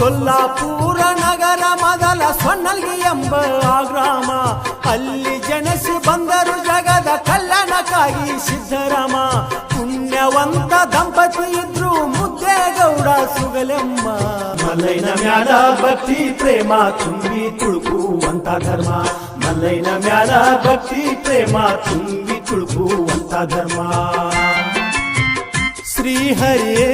ಸೊಲ್ಲಾಪುರ ನಗರ ಮೊದಲ ಸೊನ್ನಲ್ಗಿ ಎಂಬ ಆ ಗ್ರಾಮ ಅಲ್ಲಿ ಜನಿಸಿ ಬಂದರು ಜಗದ ಕಲ್ಯಾಣಕ್ಕಾಗಿ ಸಿದ್ದರಾಮ ಪುಣ್ಯವಂತ ದಂಪತಿ ಇದ್ರು ಮುದ್ದೇಗೌಡ ಸುಗಲೆಮ್ಮ ಮಲ್ಲೈನ ಮ್ಯಾಲ ಭಕ್ತಿ ಪ್ರೇಮ ತುಂಬಿ ತುಳುಕುವಂತ ಧರ್ಮ ಮಲ್ಲೈನ ಮ್ಯಾಲ ಭಕ್ತಿ ಪ್ರೇಮ ತುಂಬಿ ತುಳುಕುವಂತ ಧರ್ಮ ಶ್ರೀಹರಿಯೇ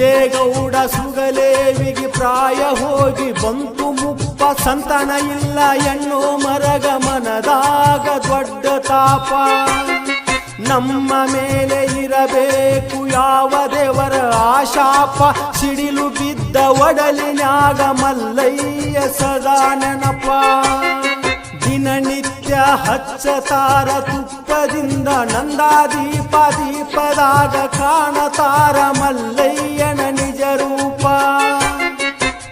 ಮುದ್ದೇಗೌಡ ಸುಗಲೇವಿಗೆ ಪ್ರಾಯ ಹೋಗಿ ಬಂತು ಮುಪ್ಪ ಸಂತನ ಇಲ್ಲ ಎಣ್ಣು ಮರಗ ಮನದಾಗ ದೊಡ್ಡ ತಾಪ. ನಮ್ಮ ಮೇಲೆ ಇರಬೇಕು ಯಾವ ದೇವರ ಆಶಾಪ. ಸಿಡಿಲು ಬಿದ್ದ ಒಡಲಿನಾಗ ಮಲ್ಲಯ್ಯ ಸದಾ ನೆನಪ. ದಿನನಿತ್ಯ ಹಚ್ಚತಾರ ತುಪ್ಪದಿಂದ ನಂದಾದೀಪ ದೀಪದಾಗ ಕಾಣತಾರ ಮಲ್ಲಯ್ಯನ ನಿಜ ರೂಪ.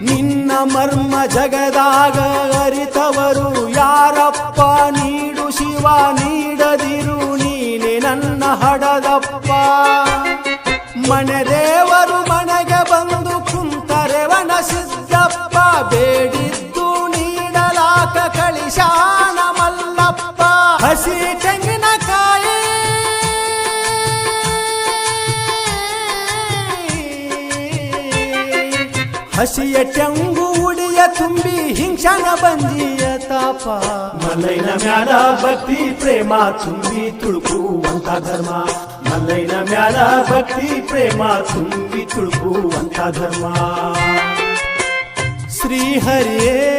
ನಿನ್ನ ಮರ್ಮ ಜಗದಾಗ ಅರಿತವರು ಯಾರಪ್ಪ? ನೀಡು ಶಿವ, ನೀಡದಿರು ನೀನೆ ನನ್ನ ಹಡದಪ್ಪ. ಹಸಿಯ ಟೆಂಗು ಉಡಿಯ ತುಂಬಿ ಹಿಂಸನ ಬಂದಿಯ ತಾಪ. ಮಲ್ಲೈನ ಮ್ಯಾಲ ಭಕ್ತಿ ಪ್ರೇಮ ತುಂಬಿ ತುಳುಕುವಂತ ಧರ್ಮ. ಮಲ್ಲೈನ ಮ್ಯಾಲ ಭಕ್ತಿ ಪ್ರೇಮ ತುಂಬಿ ತುಳುಕುವಂತ ಧರ್ಮ. ಶ್ರೀಹರಿಯೇ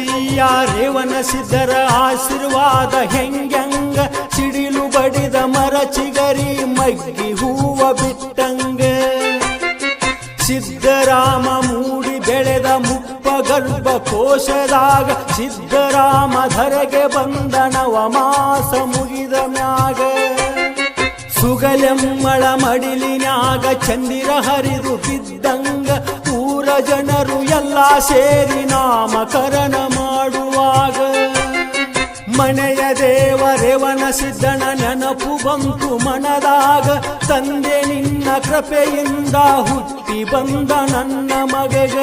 ಮಲ್ಲಯ್ಯ ರೇವನ ಸಿದ್ಧರ ಆಶೀರ್ವಾದ ಹೆಂಗ್ಯಂಗ ಸಿಡಿಲು ಬಡಿದ ಮರ ಚಿಗರಿ ಮಗ್ಗಿ ಹೂವ ಬಿಟ್ಟಂಗ? ಸಿದ್ದರಾಮ ಮೂಡಿ ಬೆಳೆದ ಮುಪ್ಪ ಗರ್ಭ ಕೋಶದಾಗ, ಸಿದ್ದರಾಮ ಧರೆಗೆ ಬಂದ ನವ ಮಾಸ ಮುಗಿದ ಮ್ಯಾಗ? ಸುಗಲೆಮ್ಮಳ ಮಡಿಲಿನಾಗ ಚಂದಿರ ಹರಿದು ಬಿದ್ದಂಗ ಜನರು ಎಲ್ಲ ಸೇರಿ ನಾಮಕರಣ ಮಾಡುವಾಗ ಮನೆಯ ದೇವರೇವನ ಸಿದ್ಧನ ನೆನಪು ಬಂತು ಮನದಾಗ. ತಂದೆ ನಿನ್ನ ಕೃಪೆಯಿಂದ ಹುಟ್ಟಿ ಬಂದ ನನ್ನ ಮಗಗ.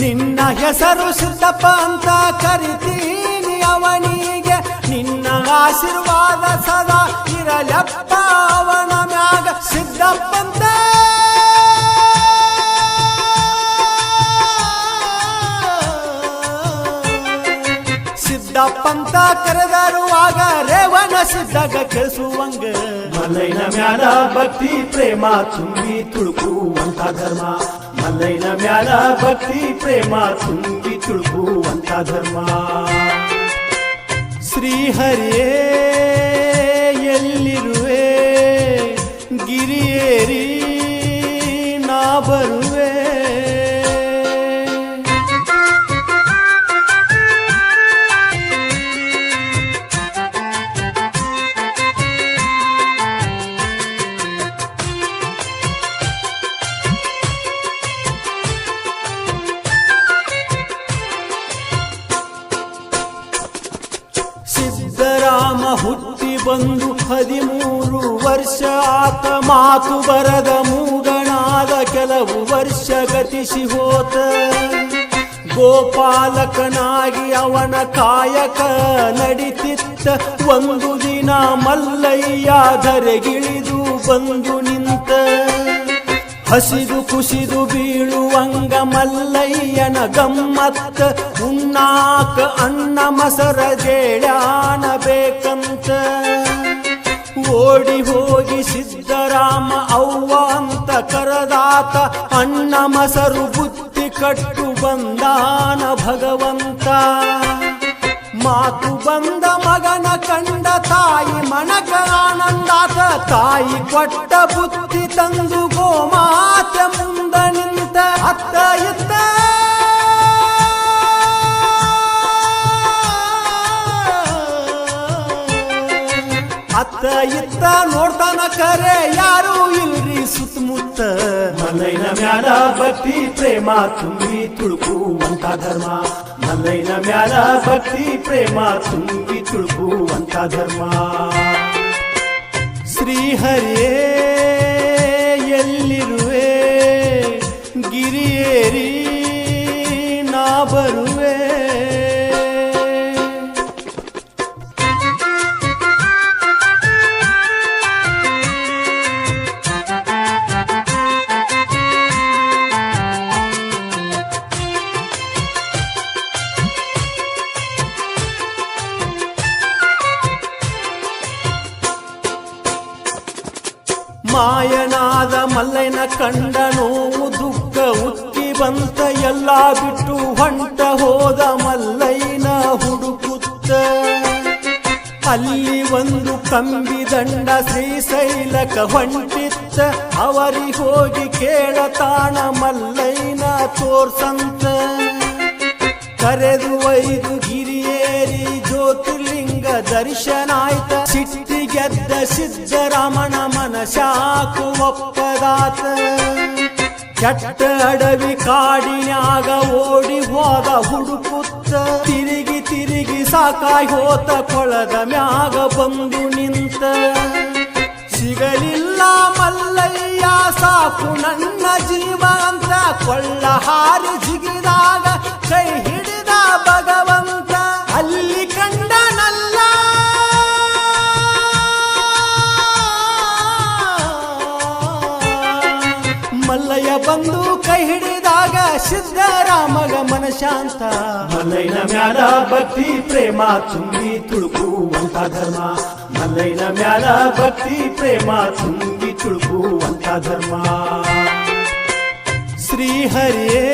ನಿನ್ನ ಹೆಸರು ಸಿದ್ದಪ್ಪ ಅಂತ ಕರಿತೀನಿ ಅವನಿಗೆ. ನಿನ್ನ ಆಶೀರ್ವಾದ ಸದಾ ಇರಲಪ್ಪ ಅವನ ಮ್ಯಾಗ. ಸಿದ್ದಪ್ಪಂತ ಕರೆದರುವಾಗ ರೇವಣ ಸಿದ್ದಾಗ ಕೇಳಿಸುವಂಗ ಮಲ್ಲೈನ ಮ್ಯಾಲ ಭಕ್ತಿ ಪ್ರೇಮ ತುಂಬಿ ತುಳುಕುವಂತ ಧರ್ಮ ಮಲ್ಲೈನ ಮ್ಯಾಲ ಭಕ್ತಿ ಪ್ರೇಮ ತುಂಬಿ ತುಳುಕುವಂತ ಧರ್ಮ ಶ್ರೀಹರಿಯೇ ಎಲ್ಲಿರುವೆ ಗಿರಿಯೇರಿ ಹುಟ್ಟಿ ಬಂದು ಹದಿಮೂರು ವರ್ಷ, ಆತ ಮಾತು ಬರದ ಮೂಗಣಾದ ಕೆಲವು ವರ್ಷ ಗತಿಸಿ ಹೋತ. ಗೋಪಾಲಕನಾಗಿ ಅವನ ಕಾಯಕ ನಡಿತಿತ್ತ. ಒಂದು ದಿನ ಮಲ್ಲಯ್ಯ ಧರೆಗಿಳಿದು ಬಂದು ನಿಂತ. ಹಸಿದು ಕುಸಿದು ಬೀಳುವಂಗ ಮಲ್ಲಯ್ಯನ ಗಮ್ಮತ್ತ. ಉಣ್ಣಾಕ ಅಣ್ಣ ಮಸರ ಜೇಡ್ಯಾನ ಬೇಕಂತ. ಓಡಿ ಹೋಗಿ ಸಿದ್ದರಾಮ ಅವ್ವ ಅಂತ ಕರದಾತ. ಅಣ್ಣ ಮಸರು ಬುತ್ತಿ ಕಟ್ಟು ಬಂದಾನ ಭಗವಂತ. ಮಾತು ಬಂದ ಕಂಡ ತಾಯಿ ಮನಕ ಆನಂದಾತ, ತಾಯಿ ಕೊಟ್ಟ ಬುತ್ತಿ ತಂದು ಗೋಮಾತೆ ಮುಂದ ನಿಂತ ಅತ್ತ ಇತ್ತ ಅತ್ತ ಇತ್ತ ನೋಡ್ತಾನ ಕರೆ ಯಾರು ಇಲ್ರಿ ಸುತ್ತಮುತ್ತ. ಮನೈನ ಮ್ಯಾಲ ಭಕ್ತಿ ಪ್ರೇಮ ತುಂಬಿ ತುಳುಕುವಂತ ಧರ್ಮ. ಮಲ್ಲೈನ ಮ್ಯಾಲ ಭಕ್ತಿ ಪ್ರೇಮ ತುಂಬಿ ತುಳುಕುವಂತ ಧರ್ಮ ಶ್ರೀಹರಿಯೇ ಎಲ್ಲಿರುವೆ ಗಿರಿಯೇರಿ ನಾ ಬರುವೆ ಮಲ್ಲಯ್ಯನ ಕಂಡ ನೋವು ದುಃಖ ಉಕ್ಕಿ ಬಂತ ಎಲ್ಲ ಬಿಟ್ಟು ಹೊಂಟ ಹೋದ ಮಲ್ಲೈನ ಹುಡುಕುತ್ತ. ಅಲ್ಲಿ ಒಂದು ಕಂಬಿ ದಂಡ ಶ್ರೀಶೈಲಕ ಹೊಂಟಿತ್ತ. ಅವರಿ ಹೋಗಿ ಕೇಳತಾಣ ಮಲ್ಲೈನ ತೋರ್ಸಂತ. ಕರೆದು ಐದು ಗಿರಿಯೇರಿ ಜ್ಯೋತಿರ್ಲಿಂಗ ದರ್ಶನ ಆಯ್ತ ಸಿಟ್ಟಿ ಗೆದ್ದ ಸಿದ್ದರಾಮನ ಮನಶಾಕು ಒಪ್ಪದಾತ. ಕೆಟ್ಟ ಅಡವಿ ಕಾಡಿನ್ಯಾಗ ಓಡಿ ಹೋದ ಹುಡುಕುತ್ತ. ತಿರುಗಿ ತಿರುಗಿ ಸಾಕಾಯಿ ಹೋತ ಕೊಳದ ಮ್ಯಾಗ ಬಂದು ನಿಂತ. ಸಿಗಲಿಲ್ಲ ಮಲ್ಲಯ್ಯ, ಸಾಕು ನನ್ನ ಜೀವ ಅಂತ ಕೊಳ್ಳ ಹಾರಿ ಜಿಗಿದಾಗ ಕೈ ಹಿಡಿದ ಭಗವಂತ. ಮಲ್ಲಯ್ಯ ಬಂದು ಕೈ ಹಿಡಿದಾಗ ಸಿದ್ದರಾಮಗ ಮನಶಾಂತ. ಮಲ್ಲೈನ ಮ್ಯಾಲ ಭಕ್ತಿ ಪ್ರೇಮ ತುಂಬಿ ತುಳುಕುವಂತ ಧರ್ಮ. ಮಲ್ಲೈನ ಮ್ಯಾಲ ಭಕ್ತಿ ಪ್ರೇಮ ತುಂಬಿ ತುಳುಕುವಂತ ಧರ್ಮ. ಶ್ರೀಹರಿಯೇ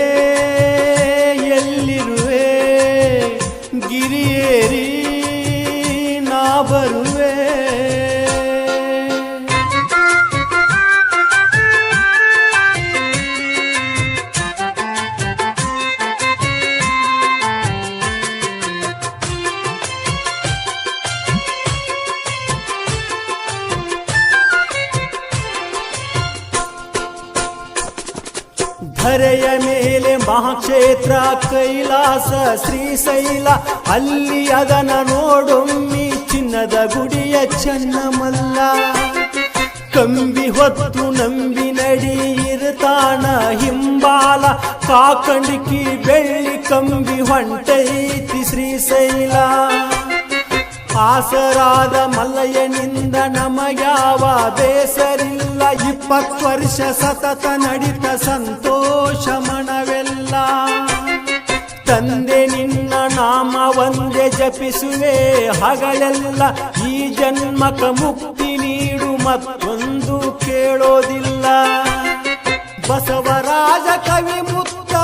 ಧರೆಯ ಮೇಲೆ ಮಹಾಕ್ಷೇತ್ರ, ಕೈಲಾಸ, ಶ್ರೀಶೈಲ, ಅಲ್ಲಿ ಅದನ ನೋಡೊಮ್ಮಿ ಚಿನ್ನದ ಗುಡಿಯ ಚನ್ನಮಲ್ಲ. ಕಂಬಿ ಹೊತ್ತು ನಂಬಿ ನಡಿ ಇರ್ತಾನ ಹಿಂಬಾಲ ಕಾಕಂಡಿಕಿ ಬೆಳ್ಳಿ ಕಂಬಿ ಹೊಂಟೈತಿ ಶ್ರೀಶೈಲ. ಆಸರಾದ ಮಲ್ಲಯ್ಯನಿಂದ ನಮಗ್ಯಾವ ಬೇಸರಿಲ್ಲ ಇಪ್ಪತ್ತು ವರ್ಷ ಸತತ ನಡಿತ ಸಂತೋಷ ಮನವೆಲ್ಲ ತಂದೆ ನಿನ್ನ ನಾಮ ಒಂದೇ ಜಪಿಸುವೆ, ಹಗಲೆಲ್ಲ ಈ ಜನ್ಮಕ ಮುಕ್ತಿ ನೀಡು ಮತ್ತೊಂದು ಕೇಳೋದಿಲ್ಲ. ಬಸವರಾಜ ಕವಿ ಮುತ್ತ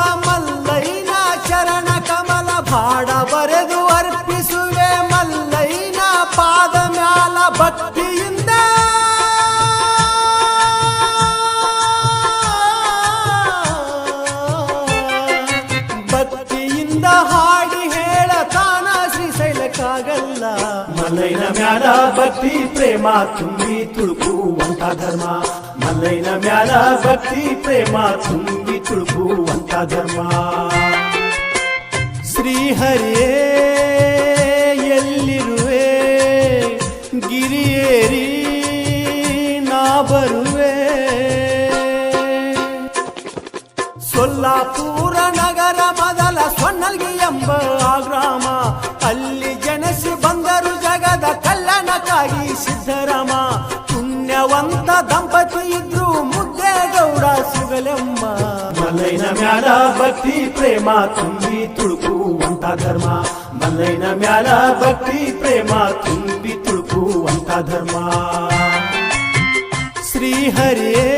ಮ್ಯಾಲ ಭಕ್ತಿ ಪ್ರೇಮ ತುಂಬಿ ತುಳುಕುವಂತ ಧರ್ಮ ಮಲ್ಲೈನ ಮ್ಯಾಲ ಭಕ್ತಿ ಪ್ರೇಮ ತುಂಬಿ ತುಳುಕುವಂತ ಧರ್ಮ ಶ್ರೀಹರಿಯೇ ಎಲ್ಲಿರುವೆ ಗಿರಿಯೇರಿ ನಾ ಬರುವೆ ಸೊಲ್ಲಾಪುರ ನಗರ ಮೊದಲ ಸೊನ್ನಲ್ಗಿ ಎಂಬ ಕಲ್ಲನಕ್ಕಾಗಿ ಸಿದ್ದರಾಮ ಪುಣ್ಯವಂತ ದಂಪತಿ ಇದ್ರು ಮುದ್ದೇಗೌಡ ಶಿವ ಮ್ಯಾಲ ಭಕ್ತಿ ಪ್ರೇಮ ತುಂಬಿ ತುಳುಕುವಂತ ಧರ್ಮ ಮಲ್ಲೈನ ಮ್ಯಾಲ ಭಕ್ತಿ ಪ್ರೇಮ ತುಂಬಿ ತುಳುಕುವಂತ ಧರ್ಮ ಶ್ರೀಹರಿಯೇ